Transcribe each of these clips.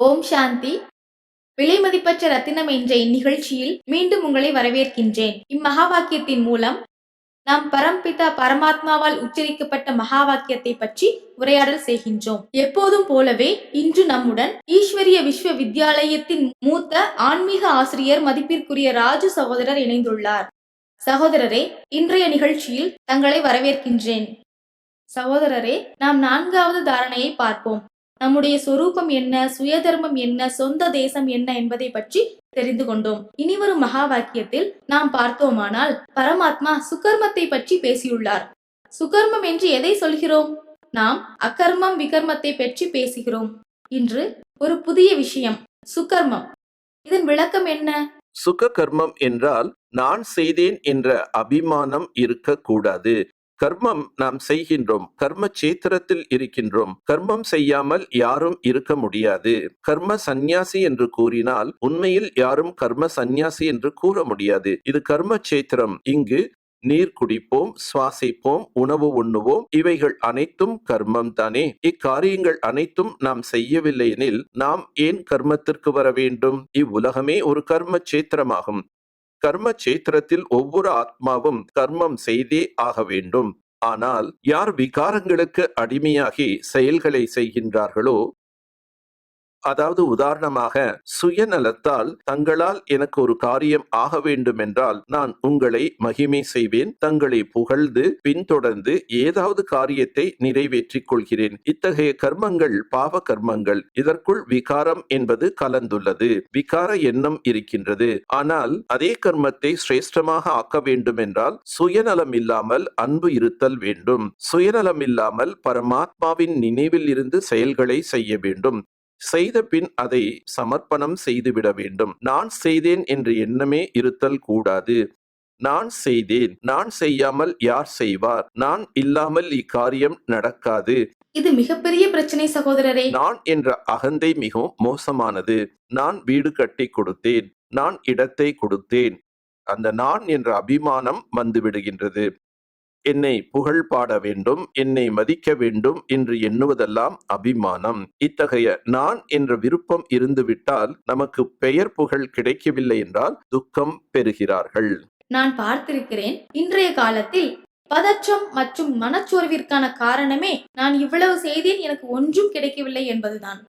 ஓம் சாந்தி. விலைமதிப்பற்ற ரத்தினம் என்ற இந்நிகழ்ச்சியில் மீண்டும் உங்களை வரவேற்கின்றேன். இம்மகா வாக்கியத்தின் மூலம் நாம் பரம்பிதா பரமாத்மாவால் உச்சரிக்கப்பட்ட மகா வாக்கியத்தை பற்றி உரையாடல் செய்கின்றோம். எப்போதும் போலவே இன்று நம்முடன் ஈஸ்வரிய விஸ்வ வித்யாலயத்தின் மூத்த ஆன்மீக ஆசிரியர் மதிப்பிற்குரிய ராஜு சகோதரர் இணைந்துள்ளார். சகோதரரே இன்றைய நிகழ்ச்சியில் தங்களை வரவேற்கின்றேன். சகோதரரே நாம் நான்காவது தாரணையை பார்ப்போம். நம்முடைய சொரூபம் என்ன சுயதர்மம் என்ன சொந்த தேசம் என்ன என்பதை பற்றி தெரிந்து கொண்டோம். இனிவரும் மகா வாக்கியத்தில் நாம் பார்த்தோமானால் பரமாத்மா சுகர்மத்தை பற்றி பேசியுள்ளார். சுகர்மம் என்று எதை சொல்கிறோம்? நாம் அகர்மம் விகர்மத்தை பற்றி பேசுகிறோம். இன்று ஒரு புதிய விஷயம் சுகர்மம். இதன் விளக்கம் என்ன? சுக கர்மம் என்றால் நான் செய்தேன் என்ற அபிமானம் இருக்கக்கூடாது. கர்மம் நாம் செய்கின்றோம். கர்ம சேத்திரத்தில் இருக்கின்றோம். கர்மம் செய்யாமல் யாரும் இருக்க முடியாது. கர்ம சந்நியாசி என்று கூறினால் உண்மையில் யாரும் கர்ம சந்நியாசி என்று கூற முடியாது. இது கர்ம சேத்திரம் இங்கு நீர் குடிப்போம் சுவாசிப்போம் உணவு உண்ணுவோம். இவைகள் அனைத்தும் கர்மம் தானே. இக்காரியங்கள் அனைத்தும் நாம் செய்யவில்லை எனில் நாம் ஏன் கர்மத்திற்கு வர வேண்டும்? இவ்வுலகமே ஒரு கர்ம சேத்திரமாகும் கர்ம சேத்திரத்தில் ஒவ்வொரு ஆத்மாவும் கர்மம் செய்தே ஆக வேண்டும். ஆனால் யார் விகாரங்களுக்கு அடிமையாகி செயல்களை செய்கின்றார்களோ அதாவது உதாரணமாக சுயநலத்தால் தங்களால் எனக்கு ஒரு காரியம் ஆக வேண்டும் என்றால் நான் உங்களை மகிமை செய்வேன் தங்களை புகழ்ந்து பின்தொடர்ந்து ஏதாவது காரியத்தை நிறைவேற்றிக் கொள்கிறேன். இத்தகைய கர்மங்கள் பாவ கர்மங்கள். இதற்குள் விகாரம் என்பது கலந்துள்ளது. விகார எண்ணம் இருக்கின்றது. ஆனால் அதே கர்மத்தை சிரேஷ்டமாக ஆக்க வேண்டும் என்றால் சுயநலம் இல்லாமல் அன்பு இருத்தல் வேண்டும். சுயநலம் இல்லாமல் பரமாத்மாவின் நினைவில் இருந்து செயல்களை செய்ய வேண்டும். செய்த பின் அதை சமர்ப்பணம் செய்துவிட வேண்டும். நான் செய்தேன் என்ற எண்ணமே இருத்தல் கூடாது. நான் செய்தேன். நான் செய்யாமல் யார் செய்வார்? நான் இல்லாமல் இக்காரியம் நடக்காது. இது மிகப்பெரிய பிரச்சனை சகோதரரே. நான் என்ற அகந்தை மிகவும் மோசமானது. நான் வீடு கட்டி கொடுத்தேன். நான் இடத்தை கொடுத்தேன். அந்த நான் என்ற அபிமானம் வந்து விடுகின்றது. என்னை புகழ் பாட வேண்டும் என்னை மதிக்க வேண்டும் என்று எண்ணுவதெல்லாம் அபிமானம். இத்தகைய நான் என்ற விருப்பம் இருந்துவிட்டால் நமக்கு பெயர் புகழ் கிடைக்கவில்லை என்றால் துக்கம் பெறுகிறார்கள். நான் பார்த்திருக்கிறேன் இன்றைய காலத்தில் பதற்றம் மற்றும் மனச்சோர்விற்கான காரணமே நான் இவ்வளவு செய்தேன் எனக்கு ஒன்றும் கிடைக்கவில்லை என்பதுதான்.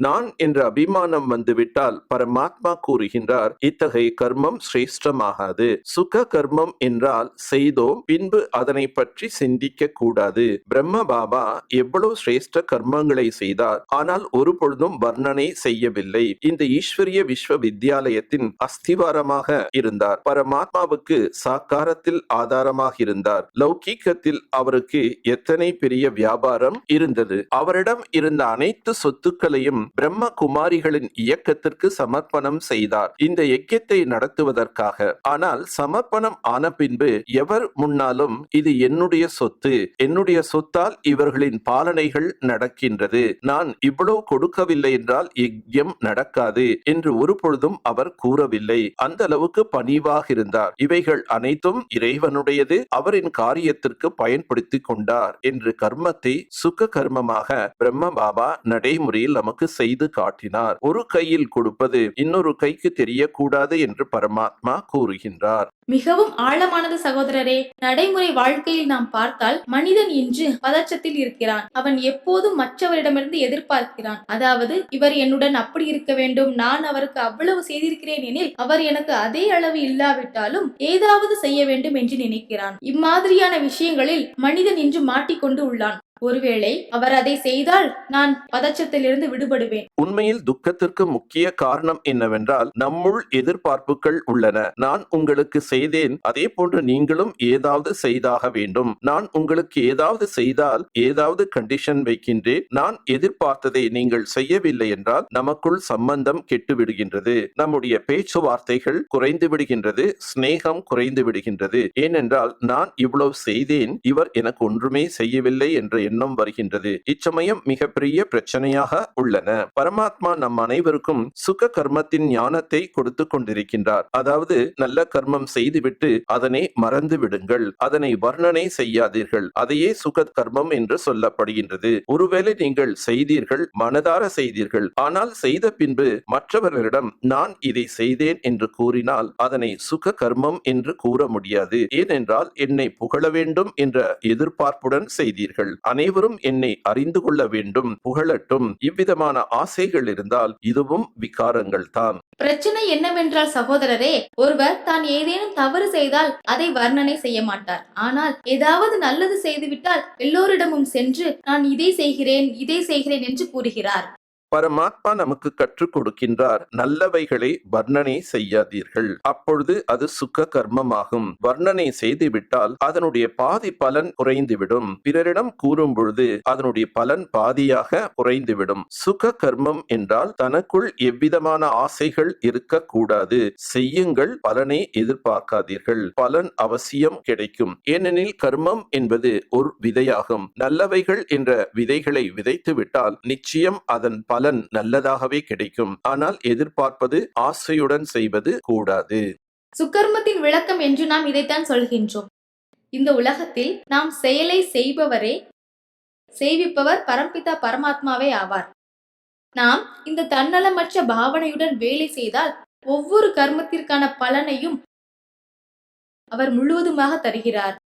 நான் என்ற அபிமானம் வந்துவிட்டால் பரமாத்மா கூறுகின்றார் இத்தகைய கர்மம் சிரேஷ்டமாகாது. சுக கர்மம் என்றால் செய்தோம் பின்பு அதனை பற்றி சிந்திக்க கூடாது. பிரம்ம பாபா எவ்வளவு சிரேஷ்ட கர்மங்களை செய்தார் ஆனால் ஒரு பொழுதும் வர்ணனை செய்யவில்லை. இந்த ஈஸ்வரிய விஸ்வ வித்யாலயத்தின் அஸ்திவாரமாக இருந்தார். பரமாத்மாவுக்கு சாக்காரத்தில் ஆதாரமாக இருந்தார் லௌகீகத்தில் அவருக்கு எத்தனை பெரிய வியாபாரம் இருந்தது. அவரிடம் இருந்த அனைத்து சொத்துக்களையும் பிரம்ம குமாரிகளின் இயக்கத்திற்கு சமர்ப்பணம் செய்தார். இந்த யக்கியத்தை நடத்துவதற்காக. ஆனால் சமர்ப்பணம் ஆன பின்பு எவர் முன்னாலும் இது என்னுடைய சொத்து. என்னுடைய சொத்தால் இவர்களின் பாலனைகள் நடக்கின்றது. நான் இவ்வளவு கொடுக்கவில்லை என்றால் யஜ்யம் நடக்காது என்று ஒரு பொழுதும் அவர் கூறவில்லை. அந்த அளவுக்கு பணிவாக இருந்தார். இவைகள் அனைத்தும் இறைவனுடையது. அவரின் காரியத்திற்கு பயன்படுத்திக் கொண்டார் என்று கர்மத்தை சுக கர்மமாக பிரம்ம பாபா நடைமுறையில் நமக்கு செய்து காட்டினார். ஒரு கையில் கொடுப்பது இன்னொரு கைக்கு தெரியக்கூடாது என்று பரமாத்மா கூறுகின்றார். மிகவும் ஆழமானது சகோதரரே நடைமுறை வாழ்க்கையில் நாம் பார்த்தால் மனிதன் இன்று பதற்றத்தில் இருக்கிறான். அவன் எப்போதும் மற்றவரிடமிருந்து எதிர்பார்க்கிறான். அதாவது இவர் என்னுடன் அப்படி இருக்க வேண்டும் நான் அவருக்கு அவ்வளவு செய்திருக்கிறேன் எனில் அவர் எனக்கு அதே அளவு இல்லாவிட்டாலும் ஏதாவது செய்ய வேண்டும் என்று நினைக்கிறான். இம்மாதிரியான விஷயங்களில் மனிதன் இன்று மாட்டிக்கொண்டு உள்ளான். ஒருவேளை அவர் அதை செய்தால் நான் பதற்றத்திலிருந்து விடுபடுவேன். உண்மையில் துக்கத்திற்கு முக்கிய காரணம் என்னவென்றால் நம்முள் எதிர்பார்ப்புகள் உள்ளன. நான் உங்களுக்கு செய் செய்தேன். அதே போன்று நீங்களும் ஏதாவது செய்தாக வேண்டும். நான் உங்களுக்கு ஏதாவது செய்தால் ஏதாவது கண்டிஷன் வைக்கின்றேன். நான் எதிர்பார்த்ததை நீங்கள் செய்யவில்லை என்றால் நமக்குள் சம்பந்தம் கெட்டு விடுகின்றது நம்முடைய பேச்சுவார்த்தைகள் குறைந்து விடுகின்றது சிநேகம் குறைந்து விடுகின்றது ஏனென்றால் நான் இவ்வளவு செய்தேன். இவர் எனக்கு ஒன்றுமே செய்யவில்லை என்ற எண்ணம் வருகின்றது. இச்சமயம் மிகப்பெரிய பிரச்சனையாக உள்ளன. பரமாத்மா நம் அனைவருக்கும் சுக கர்மத்தின் ஞானத்தை கொடுத்து கொண்டிருக்கின்றார். அதாவது நல்ல கர்மம் செய்ய செய்துவிட்டு அதனை மறந்து விடுங்கள் அதனை வர்ணனை செய்யாதீர்கள். அதையே சுக கர்மம் என்று சொல்லப்படுகின்றது. ஒருவேளை நீங்கள் செய்தீர்கள் மனதார செய்தீர்கள். ஆனால் செய்த பின்பு மற்றவர்களிடம் நான் இதை செய்தேன் என்று கூறினால் அதனை சுக கர்மம் என்று கூற முடியாது. ஏனென்றால் என்னை புகழ வேண்டும் என்ற எதிர்பார்ப்புடன் செய்தீர்கள். அனைவரும் என்னை அறிந்து கொள்ள வேண்டும் புகழட்டும். இவ்விதமான ஆசைகள் இருந்தால் இதுவும் விகாரங்கள் தான் பிரச்சனை என்னவென்றால் சகோதரரே ஒருவர் தான் ஏதேனும் தவறு செய்தால் அதை வர்ணனை செய்ய மாட்டார். ஆனால் ஏதாவது நல்லது செய்துவிட்டால் எல்லோரிடமும் சென்று நான் இதை செய்கிறேன் இதை செய்கிறேன் என்று கூறுகிறார். பரமாத்மா நமக்கு கற்றுக் கொடுக்கின்றார். நல்லவைகளை வர்ணனை செய்யாதீர்கள். அப்பொழுது அது சுக கர்மமாகும். வர்ணனை செய்துவிட்டால் அதனுடைய பாதி பலன் குறைந்துவிடும். பிறரிடம் கூறும் பொழுது அதனுடைய பலன் பாதியாக குறைந்துவிடும். சுக கர்மம் என்றால் தனக்குள் எவ்விதமான ஆசைகள் இருக்கக்கூடாது. செய்யுங்கள் பலனை எதிர்பார்க்காதீர்கள். பலன் அவசியம் கிடைக்கும். ஏனெனில் கர்மம் என்பது ஒரு விதையாகும். நல்லவைகள் என்ற விதைகளை விதைத்து விட்டால் நிச்சயம் அதன் பலன் நல்லதாகவே கிடைக்கும். ஆனால் எதிர்பார்ப்பது ஆசையுடன் செய்வது கூடாது. சுக்கர்மத்தின் விளக்கம் என்று நாம் இதைத்தான் சொல்கின்றோம். இந்த உலகத்தில் நாம் செயலை செய்பவரே செய்விப்பவர் பரம்பிதா பரமாத்மாவே ஆவார். நாம் இந்த தன்னலமற்ற பாவனையுடன் வேலை செய்தால் ஒவ்வொரு கர்மத்திற்கான பலனையும் அவர் முழுவதுமாக தருகிறார்.